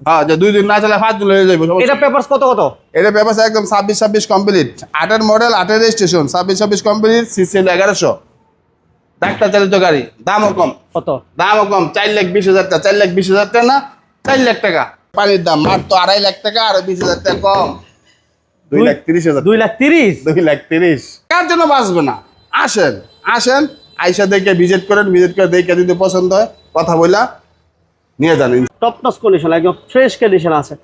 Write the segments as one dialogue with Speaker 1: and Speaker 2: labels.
Speaker 1: হ্যাঁ দুই দিন না চলে পাঁচ দিন
Speaker 2: এটা পেপারস কত কত?
Speaker 1: এটা পেপার একদম ছাব্বিশ ছাব্বিশ কমপ্লিট আটের মডেল আটের রেজিস্ট্রেশন ছাব্বিশ ছাব্বিশ কমপ্লিট সিসি এগারোশো। ডাক্তার চালিত গাড়ি দামও কম।
Speaker 2: কত?
Speaker 1: দামও কম চার লাখ বিশ হাজার টাকা চার লাখ বিশ হাজার টাকা না চার লাখ টাকা। পানির দাম মাত্র আড়াই লাখ টাকা আর বিশ হাজার টাকা কম। দুই লাখ তিরিশ হাজার
Speaker 2: দুই লাখ তিরিশ?
Speaker 1: দুই লাখ তিরিশ। কার জন্য বাঁচবে না? আসেন আসেন আইসা দেখে ভিজিট করেন ভিজিট করে দেখে যদি পছন্দ হয় কথা বইলা নিয়ে যান।
Speaker 2: টপ নস কন্ডিশন একদম ফ্রেশ কন্ডিশন আছে।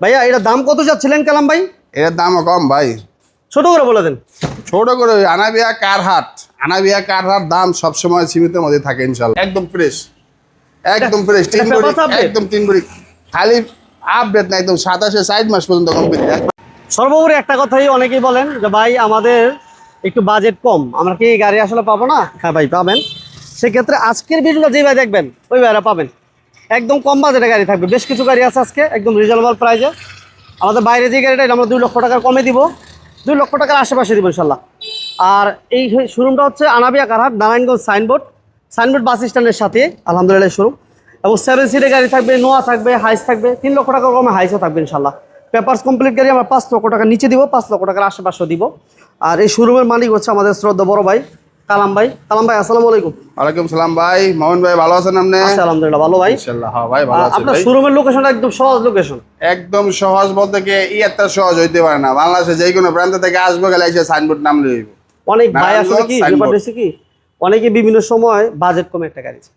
Speaker 2: ভাইয়া এটা দাম কত যাচ্ছিলেন কালাম ভাই?
Speaker 1: এর দামও কম ভাই।
Speaker 2: ছোট করে বলে দেন।
Speaker 1: ছোট করে আনাবিয়া কার হাট আনাবিয়া কার হাট দাম সবসময় সীমিত মধ্যে থাকে ইনশাল্লাহ একদম ফ্রেশ একদম ফ্রেশ তিন
Speaker 2: update?
Speaker 1: একদম তিন বড়ি। খালি আপডেট না একদম সাতাশে ষাট মাস পর্যন্ত কমপ্লিট
Speaker 2: সর্বোপরি একটা কথাই অনেকেই বলেন যে ভাই আমাদের একটু বাজেট কম। আমরা কি গাড়ি আসলে পাবো না? হ্যাঁ ভাই পাবেন। সেক্ষেত্রে আজকের ভিডিওটা যে ভাই দেখবেন ওই ভাইরা পাবেন। একদম কম বাজেটে গাড়ি থাকবে। বেশ কিছু গাড়ি আছে আজকে, একদম রিজনেবল প্রাইজে আমাদের বাইরে যে গাড়িটা আমরা দুই লক্ষ টাকার কমে দিব। দুই লক্ষ টাকার আশেপাশে দিব ইনশাল্লাহ। আর এই শোরুমটা হচ্ছে আনাবিয়া কারহাট, নারায়ণগঞ্জ সাইনবোর্ড সাইনবোর্ড বাস স্ট্যান্ডের সাথে, আলহামদুলিল্লাহ শোরুম এবং সেভেন সিটের গাড়ি থাকবে, নোয়া থাকবে হাইস থাকবে। তিন লক্ষ টাকার কমে হাইসও থাকবে ইনশাল্লাহ। পেপার্স কমপ্লিট গাড়ি আমরা পাঁচ লক্ষ টাকা নিচে দিব, পাঁচ লক্ষ টাকার আশেপাশে দিব। আর এই শোরুমের মালিক হচ্ছে আমাদের শ্রদ্ধা বড় ভাই। কালাম ভাই। কালাম ভাই আসসালামু আলাইকুম।
Speaker 1: ওয়ালাইকুম সালাম ভাই। মোহন ভাই ভালো আছেন আপনি?
Speaker 2: আলহামদুলিল্লাহ ভালো ভাই।
Speaker 1: ইনশাআল্লাহ হ্যাঁ ভাই ভালো আছেন
Speaker 2: আপনার শোরুমের লোকেশনটা একদম সহজ লোকেশন
Speaker 1: একদম সহজ বলতে কি এত সহজ হইতে পারে না। বাংলাদেশে যে কোনো প্রান্ত থেকে আসব গেলে এসে সাইনবোর্ড নাম লইব
Speaker 2: অনেক ভাই আসলে কি। ব্যাপারটা কি অনেকে বিভিন্ন সময় বাজেট কমে একটা গাড়ি আচ্ছা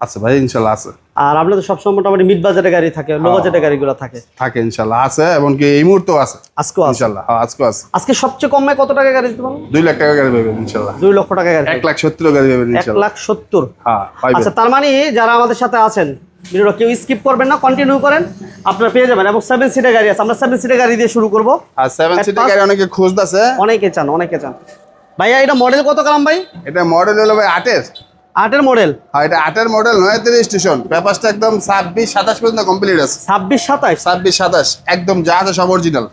Speaker 1: আছে ভাই ইনশাল্লাহ আছে।
Speaker 2: আর আপনাদের সবসময় মোটামুটি মিড বাজেটের গাড়ি থাকে লো বাজেটের গাড়িগুলো থাকে।
Speaker 1: থাকে ইনশাল্লাহ। আছে এবং কি এই মুহূর্তেও আছে।
Speaker 2: আজকেও আছে।
Speaker 1: ইনশাল্লাহ হ্যাঁ আজকে আছে।
Speaker 2: আজকে সবচেয়ে কমে কত টাকা গাড়ি দিতে পারব?
Speaker 1: দুই লাখ টাকা গাড়ি পাবেন ইনশাল্লাহ।
Speaker 2: দুই লক্ষ টাকা গাড়ি
Speaker 1: এক লাখ সত্তর গাড়ি পাবেন
Speaker 2: এক
Speaker 1: ইনশাল্লাহ।
Speaker 2: লাখ সত্তর?
Speaker 1: হ্যাঁ পাইবেন।
Speaker 2: আচ্ছা তার মানে যারা আমাদের সাথে আছেন ভিডিওটা কেউ স্কিপ করবেন না কন্টিনিউ করেন আপনারা পেয়ে যাবেন। এবং সেভেন সিটের গাড়ি আছে আমরা সেভেন সিটের গাড়ি দিয়ে শুরু করব।
Speaker 1: আর সেভেন
Speaker 2: এক
Speaker 1: সিটের গাড়ি অনেকে খোঁজ খুঁজতেছে।
Speaker 2: অনেকে চান অনেকে চান। ভাইয়া এটা মডেল কত কালাম ভাই?
Speaker 1: এটা মডেল হলো ভাই আটের।
Speaker 2: আটের মডেল
Speaker 1: আর এটা আটের মডেল নয় স্টেশন পেপারসটা একদম ছাব্বিশ সাতাশ পর্যন্ত কমপ্লিট আছে।
Speaker 2: ছাব্বিশ সাতাইশ
Speaker 1: ছাব্বিশ সাতাশ একদম যা আছে সব অরিজিনাল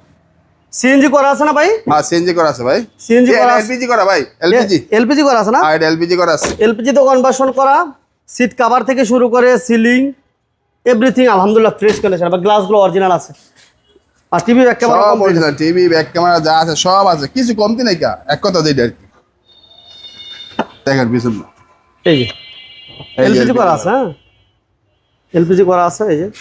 Speaker 2: সিএনজি করা আছে না ভাই?
Speaker 1: হ্যাঁ সিএনজি করা আছে ভাই।
Speaker 2: সিএনজি করা
Speaker 1: এলপিজি করা ভাই এলপিজি
Speaker 2: এলপিজি করা আছে না?
Speaker 1: এটা এলপিজি করা আছে।
Speaker 2: এলপিজি তো কনভার্সন করা সিট কাভার থেকে শুরু করে সিলিং এভরিথিং আলহামদুলিল্লাহ ফ্রেশ কন্ডিশন আবার গ্লাসগুলো অরিজিনাল আছে। আর টিভি একেবারে
Speaker 1: সব অরিজিনাল টিভি ব্যাক ক্যামেরা যা আছে সব আছে। কিছু কমতি নাই কা এক কথা যেটা আর কি। দেখেন পিছন
Speaker 2: এই যে। এলপিজি করা আছে হ্যাঁ? এলপিজি করা আছে এই যে।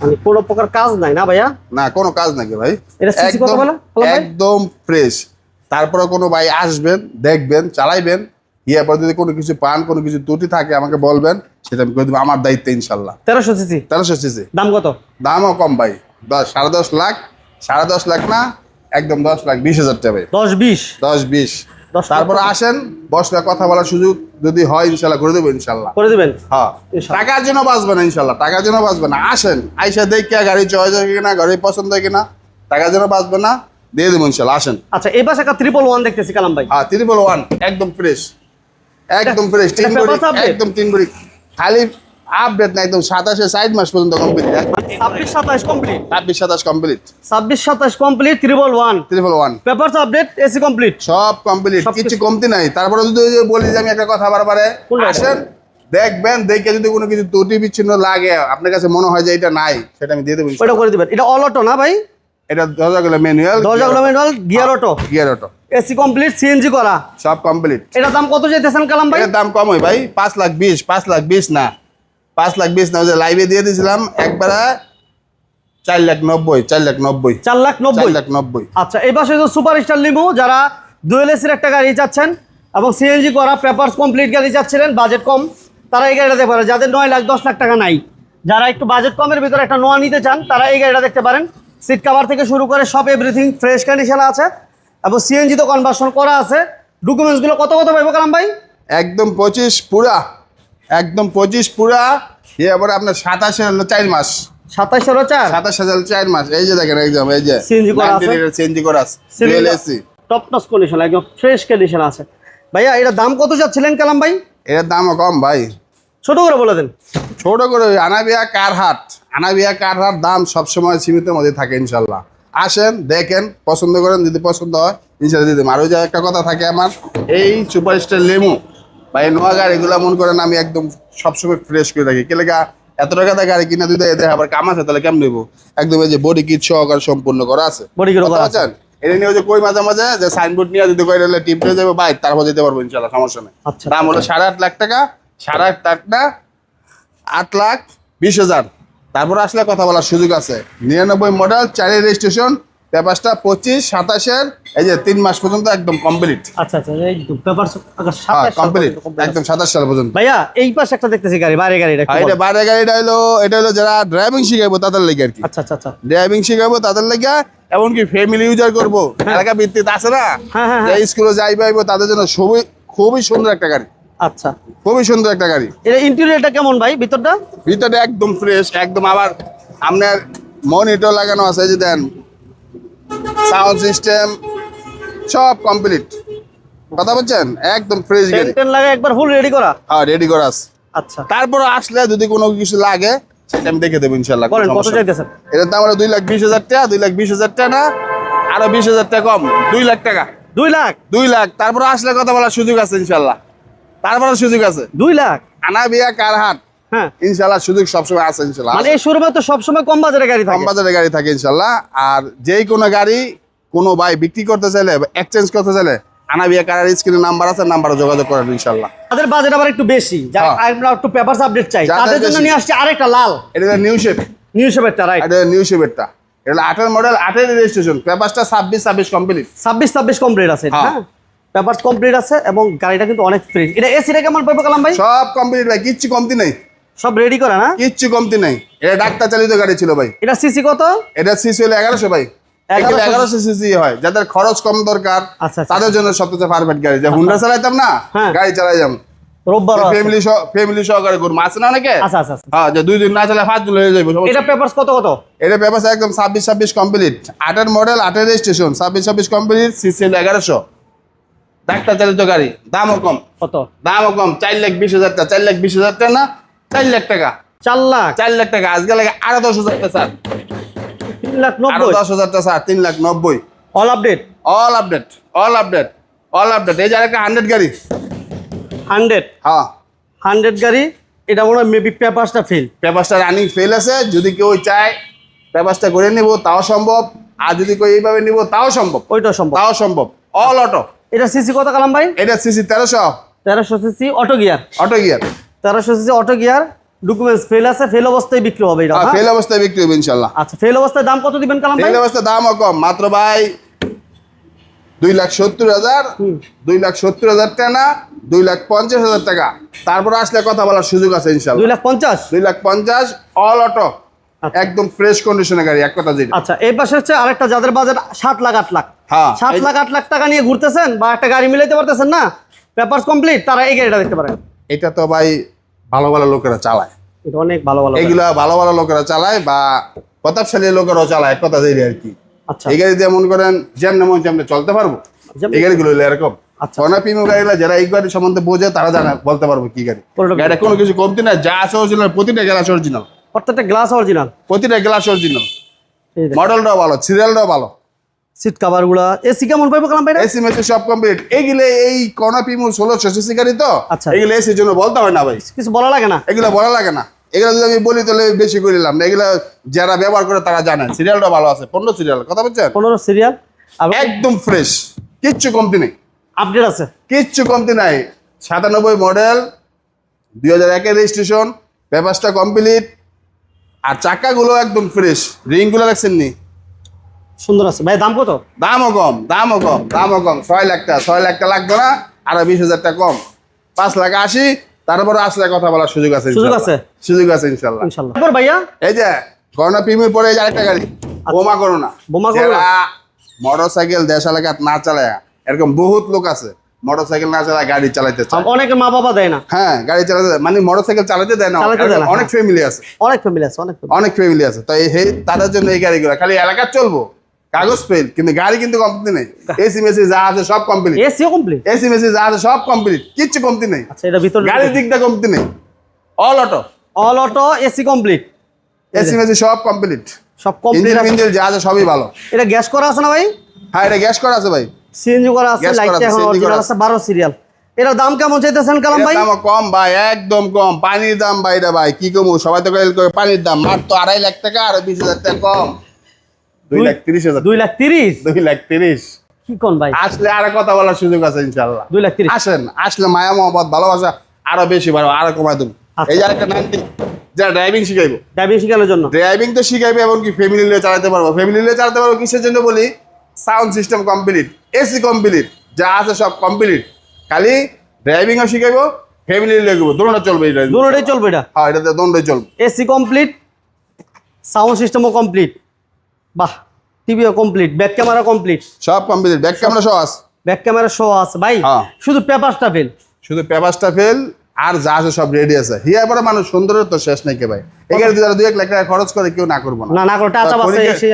Speaker 2: মানে কোনো প্রকার কাজ নাই না ভাইয়া?
Speaker 1: না কোনো কাজ নাকি ভাই।
Speaker 2: এটা CC কত
Speaker 1: একদম-
Speaker 2: বলে?
Speaker 1: একদম ফ্রেশ। তারপরে কোনো ভাই আসবেন দেখবেন চালাইবেন। ইয়ার পর যদি কোনো কিছু পান কোনো কিছু ত্রুটি থাকে আমাকে বলবেন সেটা আমি করে দেবো। আমার দায়িত্ব ইনশাল্লাহ।
Speaker 2: তেরোশো সিসি?
Speaker 1: তেরোশো সিসি।
Speaker 2: দাম কত?
Speaker 1: দামও কম ভাই। দশ সাড়ে দশ লাখ। সাড়ে দশ লাখ না একদম দশ লাখ বিশ হাজার টাকা ভাই।
Speaker 2: দশ বিশ?
Speaker 1: দশ বিশ। তারপরে আসেন বসলে কথা বলার সুযোগ যদি হয় ইনশাল্লাহ করে দেবো ইনশাল্লাহ।
Speaker 2: করে দিবেন?
Speaker 1: হ্যাঁ। টাকার জন্য বাঁচবে না ইনশাল্লাহ। টাকার জন্য বাঁচবে না। আসেন আইসা দেখিয়া গাড়ি চয়েস হয় কিনা গাড়ি পছন্দ হয় কিনা টাকার জন্য বাঁচবে না দিয়ে দেবো ইনশাল্লাহ। আসেন।
Speaker 2: আচ্ছা এই পাশে একটা ত্রিপল ওয়ান দেখতেছি কালাম ভাই।
Speaker 1: হ্যাঁ ত্রিপল ওয়ান একদম ফ্রেশ একদম ফ্রেশ তিন
Speaker 2: papers update?
Speaker 1: একদম তিন খালি আপডেট না একদম সাতাশে ষাট মাস পর্যন্ত কমপ্লিট
Speaker 2: ছাব্বিশ সাতাশ কমপ্লিট
Speaker 1: ছাব্বিশ সাতাশ কমপ্লিট
Speaker 2: ছাব্বিশ সাতাশ complete triple one
Speaker 1: triple one
Speaker 2: papers update AC complete
Speaker 1: সব কমপ্লিট কিছু কমতি নাই। তারপরে যদি বলি যে আমি একটা কথা বারবারে আসেন দেখবেন দেখে যদি কোনো কিছু ত্রুটি বিচ্ছিন্ন লাগে আপনার কাছে মনে হয় যে এটা নাই সেটা আমি দিয়ে দেবো
Speaker 2: ওইটা করে দিবেন। এটা অল অটো না ভাই?
Speaker 1: এটা দরজাগুলো ম্যানুয়াল
Speaker 2: দরজাগুলো manual gear auto
Speaker 1: gear auto
Speaker 2: AC complete CNG করা।
Speaker 1: সব কমপ্লিট
Speaker 2: এটা দাম কত যেতেছেন কালাম ভাই?
Speaker 1: এর দাম কম হয় ভাই পাঁচ লাখ বিশ পাঁচ লাখ বিশ না। পাঁচ লাখ বিশ না লাইভে দিয়ে দিয়েছিলাম একবারে চার লাখ নব্বই চার লাখ নব্বই।
Speaker 2: চার লাখ নব্বই?
Speaker 1: লাখ নব্বই।
Speaker 2: আচ্ছা এই পাশে সুপার স্টার লিমু যারা ডুয়েল এসির একটা গাড়ি চাচ্ছেন এবং সিএনজি করা পেপারস কমপ্লিট গাড়ি চাচ্ছিলেন বাজেট কম তারা এই গাড়িটা দেখতে পারে যাদের নয় লাখ দশ লাখ টাকা নাই যারা একটু বাজেট কমের ভিতরে একটা নোয়া নিতে চান তারা এই গাড়িটা দেখতে পারেন। সিট কাভার থেকে শুরু করে সব এভরিথিং ফ্রেশ কন্ডিশন আছে। এবং সিএনজি তো কনভার্সন করা আছে। ডকুমেন্টসগুলো কত কত পাইবো কালাম ভাই?
Speaker 1: একদম পঁচিশ পুরা একদম পঁচিশ পুরা। এবারে আপনার সাতাশে হলো চার মাস।
Speaker 2: সাতাইশেরও চার?
Speaker 1: সাতাশ হাজার চার মাস। এই যে দেখেন একদম এই যে।
Speaker 2: CNG করা আছে?
Speaker 1: সিএনজি করা আছে। Dual AC
Speaker 2: top notch condition একদম ফ্রেশ কন্ডিশন আছে। ভাইয়া এটা দাম কত যাচ্ছিলেন কালাম ভাই?
Speaker 1: এর দামও কম ভাই।
Speaker 2: ছোট করে বলে দেন।
Speaker 1: ছোট করে আনাবিয়া কার হাট। আনাবিয়া কার হাট দাম সবসময় সীমিত মধ্যে থাকে ইনশাল্লাহ। আসেন দেখেন পছন্দ করেন যদি পছন্দ হয় ইনশাল্লাহ দিতে আর ওই যে একটা কথা থাকে আমার এই সুপারস্টার লেমু এই নোয়া গাড়িগুলো মনে করেন আমি একদম সবসময় ফ্রেশ করে রাখি কেলেগা এত টাকা দিয়ে গাড়ি কিনা দিতে এদের আবার কাম আছে তাহলে কেমন নেব একদম এই যে বডি কিট সহকারে সম্পূর্ণ করা আছে।
Speaker 2: বডি কিলো
Speaker 1: কথা বলছেন এটা নিয়ে যে কই মাঝে মাঝে যে সাইনবোর্ড নিয়ে দিতে কই রেলে টিপ যাবে বাইক তারপর যেতে পারব ইনশাল্লাহ সমস্যা নেই।
Speaker 2: আচ্ছা।
Speaker 1: দাম হলো সাড়ে আট লাখ টাকা সাড়ে আট লাখ টাকা আট লাখ বিশ হাজার। তারপর আসলে কথা বলার সুযোগ আছে। নিরানব্বই মডেল চারের রেজিস্ট্রেশন পেপারসটা পঁচিশ সাতাশের এই যে তিন মাস পর্যন্ত একদম কমপ্লিট
Speaker 2: আচ্ছা আচ্ছা পেপার
Speaker 1: হ্যাঁ কমপ্লিট একদম সাতাশ সাল পর্যন্ত।
Speaker 2: ভাইয়া এই পাশে একটা দেখতেছি গাড়ি বাইরে গাড়িটা
Speaker 1: এটা বাইরে গাড়িটা হলো এটা হলো যারা ড্রাইভিং শিখাবো তাদের লেগে আর কি।
Speaker 2: আচ্ছা আচ্ছা আচ্ছা।
Speaker 1: ড্রাইভিং শিখাবো তাদের লেগে এমনকি ফ্যামিলি ইউজার করব। এলাকা ভিত্তিতে আছে না?
Speaker 2: হ্যাঁ, হ্যাঁ,
Speaker 1: স্কুলে যাই পাইবো তাদের জন্য খুবই খুবই সুন্দর একটা গাড়ি।
Speaker 2: আচ্ছা।
Speaker 1: খুবই সুন্দর একটা গাড়ি।
Speaker 2: এটা ইন্টেরিয়রটা কেমন ভাই ভিতরটা?
Speaker 1: ভিতরে একদম ফ্রেশ একদম আবার আপনার মনিটর লাগানো আছে যে দেন সাউন্ড সিস্টেম সব কমপ্লিট কথা বলছেন? একদম ফ্রেশ গাড়ি।
Speaker 2: টেন লাগে একবার ফুল রেডি করা?
Speaker 1: হ্যাঁ রেডি করা আছে।
Speaker 2: আচ্ছা।
Speaker 1: তারপর আসলে যদি কোনো কিছু লাগে সেটা আমি দেখে দেবো ইনশাল্লাহ
Speaker 2: বলেন কত। চাইতেছেন?
Speaker 1: এটার দাম হলো দুই লাখ বিশ হাজার টাকা দুই লাখ বিশ হাজার টাকা না আরও বিশ হাজার টাকা কম দুই লাখ টাকা।
Speaker 2: দুই লাখ?
Speaker 1: দুই লাখ। তারপর আসলে কথা বলার সুযোগ আছে ইনশাল্লাহ তারপরে সুযোগ আছে।
Speaker 2: দুই লাখ?
Speaker 1: আনা বিয়া কার হাট?
Speaker 2: হ্যাঁ।
Speaker 1: ইনশাল্লাহ সুযোগ সবসময় আছে ইনশাল্লাহ
Speaker 2: মানে এই শোরুমে তো সবসময় কম বাজারে গাড়ি
Speaker 1: কম বাজারে গাড়ি থাকে ইনশাল্লাহ আর যেই কোনো গাড়ি কোনো ভাই বিক্রি করতে চাইলে এক্সচেঞ্জ করতে চাইলে স্ক্রিনে নাম্বার আছে নাম্বারে যোগাযোগ করেন ইনশাল্লাহ
Speaker 2: তাদের বাজেট আবার একটু বেশি।
Speaker 1: হ্যাঁ।
Speaker 2: আমরা একটু পেপারস আপডেট চাই তাদের জন্য নিয়ে আসছে আরেকটা লাল।
Speaker 1: এটা নিউ শেপ
Speaker 2: নিউ শেপেরটা রাইট
Speaker 1: এটা নিউ শেপেরটা এটা আঠারো মডেল রেজিস্ট্রেশন পেপারসটা ছাব্বিশ ছাব্বিশ কমপ্লিট
Speaker 2: ছাব্বিশ ছাব্বিশ কমপ্লিট আছে
Speaker 1: হ্যাঁ।
Speaker 2: হ্যাঁ। পেপারস কমপ্লিট আছে এবং গাড়িটা কিন্তু অনেক ফ্রেশ এটা এসিটা কেমন পাবো কালাম ভাই?
Speaker 1: সব কমপ্লিট ভাই। কিচ্ছু কমতি নেই।
Speaker 2: সব রেডি করা না?
Speaker 1: কিচ্ছু কমতি নেই। এটা ডাক্তার চালিত গাড়ি ছিল ভাই।
Speaker 2: এটা সিসি কত?
Speaker 1: এটা সিসি হলো এগারোশো ভাই। এগারোশো সিসি হয়। যাদের খরচ কম দরকার। তাদের জন্য সবচেয়ে পারফেক্ট গাড়ি। যে হুন্ডা চালাইতাম না। গাড়ি চালাই
Speaker 2: রোববার
Speaker 1: ফ্যামিলি সহ ফ্যামিলি সহকারে করব আছে না অনেকে?
Speaker 2: আচ্ছা আচ্ছা।
Speaker 1: হ্যাঁ যে দুই দিন না চালে পাঁচ দিন হয়ে যাবে
Speaker 2: এটা পেপারস কত কত?
Speaker 1: এটা পেপার একদম ছাব্বিশ ছাব্বিশ কমপ্লিট আটের মডেল আটের রেজিস্ট্রেশন ছাব্বিশ ছাব্বিশ কমপ্লিট সিসি এগারোশো। ডাক্তার চালিত গাড়ি। দামও কম।
Speaker 2: কত?
Speaker 1: দামও কম। চার লাখ বিশ হাজার টাকা চার লাখ বিশ হাজার টাকা না চার লাখ টাকা।
Speaker 2: চার লাখ?
Speaker 1: চার লাখ টাকা। আজকে লাগে আরও দশ হাজার টাকা স্যার
Speaker 2: তিন লাখ নব্বই।
Speaker 1: দশ হাজার টাকা স্যার তিন লাখ নব্বই।
Speaker 2: All update
Speaker 1: all update all update all update এই যে আরেকটা হান্ড্রেড গাড়ি।
Speaker 2: হান্ড্রেড
Speaker 1: হ্যাঁ।
Speaker 2: হান্ড্রেড গাড়ি? এটা মনে হয় মেবি পেপারসটা ফেল
Speaker 1: পেপারসটা রানিং ফেল আছে। যদি কেউ চায় পেপারসটা করে নিব তাও সম্ভব। আর যদি কেউ এইভাবে নিব তাও সম্ভব।
Speaker 2: ওইটা সম্ভব।
Speaker 1: তাও সম্ভব। অল অটো
Speaker 2: এটা সিসি কত কালাম ভাই?
Speaker 1: এটা সিসি তেরোশো।
Speaker 2: তেরোশো CC auto gear
Speaker 1: auto gear
Speaker 2: তেরোশো CC auto gear documents fail আছে ফেল অবস্থায় বিক্রি হবে এটা হ্যাঁ?
Speaker 1: ফেল অবস্থায় বিক্রি হবে ইনশাল্লাহ
Speaker 2: আচ্ছা ফেল অবস্থায় দাম কত দিবেন কালাম
Speaker 1: ফেল অবস্থায় দামও কম মাত্র ভাই দুই লাখ সত্তর হাজার দুই লাখ সত্তর হাজার টাকা দুই লাখ পঞ্চাশ হাজার টাকা। তারপর আসলে কথা বলার সুযোগ আছে ইনশাল্লাহ
Speaker 2: দুই লাখ পঞ্চাশ?
Speaker 1: দুই লাখ পঞ্চাশ অল অটো
Speaker 2: আচ্ছা।
Speaker 1: একদম ফ্রেশ কন্ডিশনের গাড়ি এক কথা যেটা।
Speaker 2: আচ্ছা এই পাশে হচ্ছে আরেকটা যাদের বাজেট সাত লাখ আট লাখ।
Speaker 1: হ্যাঁ,
Speaker 2: সাত লাখ আট লাখ টাকা নিয়ে ঘুরতেছেন বা একটা গাড়ি মিলাইতে পারতেছেন না পেপারস কমপ্লিট তারা এই গাড়িটা দেখতে পারেন।
Speaker 1: এটা তো ভাই ভালো ভালো লোকেরা চালায়।
Speaker 2: এটা অনেক ভালো ভালো।
Speaker 1: এগুলা ভালো ভালো লোকেরা চালায় বা প্রতাপশালী লোকেরাও চালায় কথা আর কি।
Speaker 2: আচ্ছা।
Speaker 1: এই গাড়ি দিয়ে মনে করেন যেমন মন যেমন চলতে পারব। এই গাড়িগুলো এরকম।
Speaker 2: আচ্ছা।
Speaker 1: গাড়িগুলো যারা এই গাড়ি সম্বন্ধে বোঝে তারা জানে বলতে পারব কি গাড়ি। গাড়িটা কোনো কিছু কমতি না যা আছে অরিজিনাল প্রতিটা গ্লাস অরিজিনাল
Speaker 2: প্রত্যেকটা গ্লাস অরিজিনাল
Speaker 1: প্রতিটা গ্লাস অরিজিনাল মডেলটাও ভালো সিরিয়ালটাও ভালো।
Speaker 2: সিট কাভারগুলা। এসি কেমন পাইবো কালাম ভাই
Speaker 1: এসি মেসি সব কমপ্লিট এইগুলো এই কনা পিমু ষোলোশো সিসি গাড়ি তো?
Speaker 2: আচ্ছা।
Speaker 1: এগুলো এসির জন্য বলতে হয় না ভাই।
Speaker 2: কিছু বলা লাগে না?
Speaker 1: এগুলো বলা লাগে না। এগুলো যদি আমি বলি তাহলে বেশি করিলাম না এগুলো যারা ব্যবহার করে তারা জানে। সিরিয়ালটা ভালো আছে। পনেরো সিরিয়াল কথা বলছেন
Speaker 2: পনেরো সিরিয়াল। আর
Speaker 1: একদম ফ্রেশ কিচ্ছু কমতি নেই।
Speaker 2: আপডেট আছে?
Speaker 1: কিচ্ছু কমতি নাই। সাতানব্বই মডেল দুই হাজার একের রেজিস্ট্রেশন পেপারসটা কমপ্লিট আর চাকাগুলো একদম ফ্রেশ রিংগুলো রাখছেন নি
Speaker 2: সুন্দর আছে। ভাই দাম কত?
Speaker 1: দামও কম দামও কম দামও কম। ছয় লাখ টাকা ছয় লাখ টাকা লাগবে না আর বিশ হাজার টাকা কম। পাঁচ লাখ আশি তারপরে আসলে কথা বলার সুযোগ আছে
Speaker 2: সুযোগ আছে?
Speaker 1: সুযোগ আছে ইনশাল্লাহ।
Speaker 2: ইনশাল্লাহ। তারপর ভাইয়া?
Speaker 1: এই যে করোনা প্রিমিয়ার পরে আরেকটা গাড়ি। বোমা করোনা।
Speaker 2: আচ্ছা। বোমা করোনা?
Speaker 1: মোটর সাইকেল দেশ এলাকাত না চালায় এরকম বহুত লোক আছে মোটর সাইকেল না চালায় গাড়ি চালাইতে চায়।
Speaker 2: অনেকে মা বাবা দেয় না।
Speaker 1: হ্যাঁ গাড়ি চালাতে মানে মোটর সাইকেল চালাতে দেয় না। অনেক ফ্যামিলি আছে।
Speaker 2: অনেক ফ্যামিলি আছে অনেক
Speaker 1: ফ্যামিলি আছে। এই তাদের জন্য এই গাড়িগুলো। খালি এলাকা চলবো? কাগজ ফেল কিন্তু গাড়ি কিন্তু কমতি নেই। এসি মেসি যা আছে সব কমপ্লিট
Speaker 2: এসিও কমপ্লিট
Speaker 1: এসি মেসি যা আছে সব কমপ্লিট কিচ্ছু কমতি নেই।
Speaker 2: আচ্ছা এটা ভিতরে
Speaker 1: গাড়ির দিকটা কমতি নেই। All auto
Speaker 2: all auto AC complete
Speaker 1: AC Messi সব কমপ্লিট
Speaker 2: সব কমপ্লিট
Speaker 1: ইঞ্জিন যা আছে সবই ভালো।
Speaker 2: এটা গ্যাস করা আছে না ভাই?
Speaker 1: হ্যাঁ এটা গ্যাস করা আছে ভাই।
Speaker 2: সিএনজি করা আছে
Speaker 1: আছে,
Speaker 2: এখন অরিজিনাল
Speaker 1: আছে।
Speaker 2: আছে। বারো সিরিয়াল এটার দাম কেমন চাইতেছেন কালাম ভাই?
Speaker 1: দামও কম ভাই একদম কম। পানির দাম ভাই এটা ভাই কি কমু? সবাই তো পানির দাম মাত্র আড়াই লাখ টাকা আর বিশ হাজার টাকা কম। দুই লাখ তিরিশ হাজার
Speaker 2: দুই লাখ তিরিশ?
Speaker 1: দুই লাখ তিরিশ।
Speaker 2: কি কোন ভাই?
Speaker 1: আসলে আরও কথা বলার সুযোগ আছে ইনশাল্লাহ
Speaker 2: দুই লাখ তিরিশ।
Speaker 1: আসেন আসলে মায়া মহব্বত ভালোবাসা আরও বেশি বাড়ো আরও কমাই দেবো।
Speaker 2: আচ্ছা।
Speaker 1: এই যে আরেকটা নাইনটি যারা ড্রাইভিং শিখাইবো।
Speaker 2: ড্রাইভিং শেখানোর জন্য?
Speaker 1: ড্রাইভিং তো শিখাইবে এমনকি ফ্যামিলি নিয়ে চালাতে পারব। ফ্যামিলি নিয়ে চালাতে পারব কিসের জন্য বলি? Sound system complete AC complete যা আছে সব কমপ্লিট খালি ড্রাইভিংও শিখাইবো ফ্যামিলি নিয়ে গেবো চলবে এটা
Speaker 2: চলবে এটা?
Speaker 1: হ্যাঁ চলবে।
Speaker 2: এসি কমপ্লিট সাউন্ড সিস্টেমও কমপ্লিট বাহ টিভিও কমপ্লিট ব্যাক ক্যামেরা কমপ্লিট
Speaker 1: সব কমপ্লিট ব্যাক ক্যামেরা সহ আছে।
Speaker 2: ব্যাক ক্যামেরা শো আছে ভাই
Speaker 1: হ্যাঁ।
Speaker 2: শুধু পেপারসটা ফেল
Speaker 1: শুধু পেপারসটা ফেল আর যা আছে সব রেডি আছে। হিয়ার পরে মানুষ সুন্দরের তো শেষ নাই কে ভাই এখানে যারা দুই এক লাখ টাকা খরচ করে কেউ না করব না।
Speaker 2: না না করে টাচা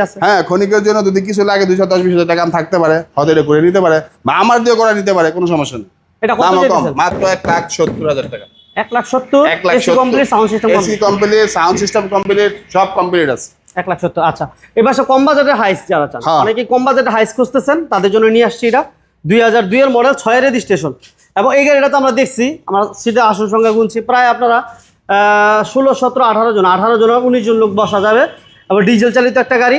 Speaker 2: আছে
Speaker 1: হ্যাঁ ক্ষণিকের জন্য যদি কিছু লাগে দুইশো দশ বিশ হাজার টাকা থাকতে পারে হয়তো এটা করে নিতে পারে বা আমার দিয়ে করে নিতে পারে কোনো সমস্যা নেই।
Speaker 2: এটা কত
Speaker 1: কম মাত্র এক লাখ সত্তর হাজার টাকা।
Speaker 2: এক লাখ সত্তর
Speaker 1: এক lakh
Speaker 2: complete sound system
Speaker 1: complete sound system complete সব কমপ্লিট আছে।
Speaker 2: এক লাখ সত্তর আচ্ছা। এবার কম বাজেটের হাইস যারা চান
Speaker 1: হ্যাঁ।
Speaker 2: অনেকে কম বাজেটের হাইস খুঁজতেছেন তাদের জন্য নিয়ে আসছি এটা। দুই হাজার দুইয়ের মডেল ছয় রেজিস্ট্রেশন এবং এই গাড়িটা তো আমরা দেখছি আমরা সিটে আসন সংখ্যা গুনছি প্রায় আপনারা ষোলো সতেরো আঠারো জন আঠারো জন উনিশ জন লোক বসা যাবে। এবং ডিজেল চালিত একটা গাড়ি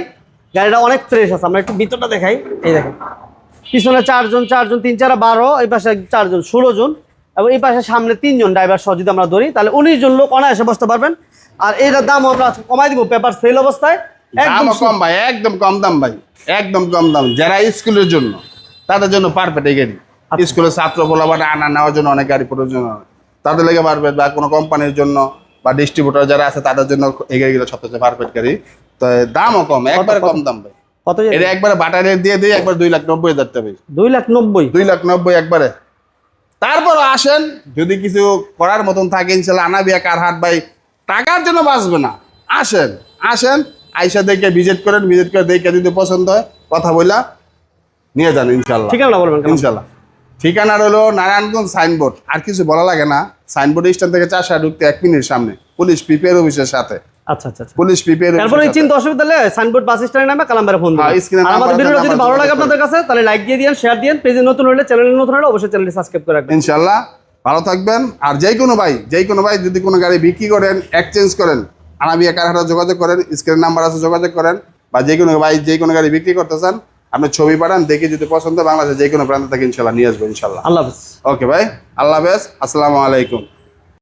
Speaker 2: গাড়িটা অনেক ফ্রেশ আছে আমরা একটু ভিতরটা দেখাই এই দেখেন। পিছনে চারজন চারজন তিন চার বারো এই পাশে চারজন ষোলো জন। এবং এই পাশে সামনে তিনজন ড্রাইভার সহ যদি আমরা ধরি তাহলে উনিশ জন লোক অনায়াসে বসতে পারবেন। আর এটার দাম আমরা কমাই দিব পেপার সেল অবস্থায়। একদম
Speaker 1: কম ভাই একদম কম দাম ভাই একদম কম দাম। যারা স্কুলের জন্য তাদের জন্য পারফেক্ট এই গাড়ি।
Speaker 2: আচ্ছা।
Speaker 1: স্কুলের ছাত্র বলা বা আনা নেওয়ার জন্য অনেক গাড়ি প্রয়োজন। তাদের লেগে পারফেক্ট বা কোনো কোম্পানির জন্য বা ডিস্ট্রিবিউটর যারা আছে তাদের জন্য এই গাড়িগুলো সবচেয়ে পারফেক্ট গাড়ি। তো দামও কম একবারে কম দাম ভাই।
Speaker 2: কত
Speaker 1: এটা একবারে বাটা রেট দিয়ে দিয়ে একবার দুই লাখ নব্বই হাজার টাকা
Speaker 2: দুই লাখ নব্বই?
Speaker 1: দুই লাখ নব্বই একবারে। আসেন যদি কিছু করার মতন থাকে ইনশাল্লাহ আনা বিয়া কার হাট ভাই টাকার জন্য বাঁচবে না। আসেন আসেন আইসা দেখে ভিজিট করেন ভিজিট করে দেখে যদি পছন্দ হয় কথা বইলা নিয়ে যান ইনশাল্লাহ।
Speaker 2: ঠিকানা বলবেন
Speaker 1: ইনশাল্লাহ। ঠিকানা রইল নারায়ণগঞ্জ সাইনবোর্ড। আর কিছু বলা লাগে না সাইনবোর্ড স্ট্যান্ড থেকে চাষা ঢুকতে এক মিনিট সামনে পুলিশ পিপিআর অফিসের সাথে।
Speaker 2: আচ্ছা আচ্ছা আচ্ছা।
Speaker 1: পুলিশ পিপিআর
Speaker 2: তারপরে চিন্তা অসুবিধা হলে সাইনবোর্ড বাস স্ট্যান্ডে নামে কালাম্বারে ফোন
Speaker 1: হ্যাঁ,
Speaker 2: দিন আর আমাদের ভিডিওটা যদি ভালো লাগে আপনাদের কাছে তাহলে লাইক দিয়ে দিন শেয়ার দিন পেজে নতুন হলে চ্যানেলে নতুন হলে অবশ্যই চ্যানেলটি সাবস্ক্রাইব করে রাখবেন।
Speaker 1: ইনশাল্লাহ ভালো থাকবেন। আর যেই কোনো ভাই যেই কোনো ভাই যদি কোনো গাড়ি বিক্রি করেন এক্সচেঞ্জ করেন আমি আনাবিয়া কারহাটা যোগাযোগ করেন স্ক্রিন নাম্বার আছে যোগাযোগ করেন বা যে কোনো ভাই যে কোনো গাড়ি বিক্রি করতে চান আপনি ছবি পাঠান দেখে যদি পছন্দ বাংলাদেশে যে কোনো প্রান্ত থেকে ইনশাল্লাহ নিয়ে আসব ইনশাল্লাহ
Speaker 2: আল্লাহ হাফিজ।
Speaker 1: ওকে ভাই আল্লাহ হাফেজ আসসালামু আলাইকুম।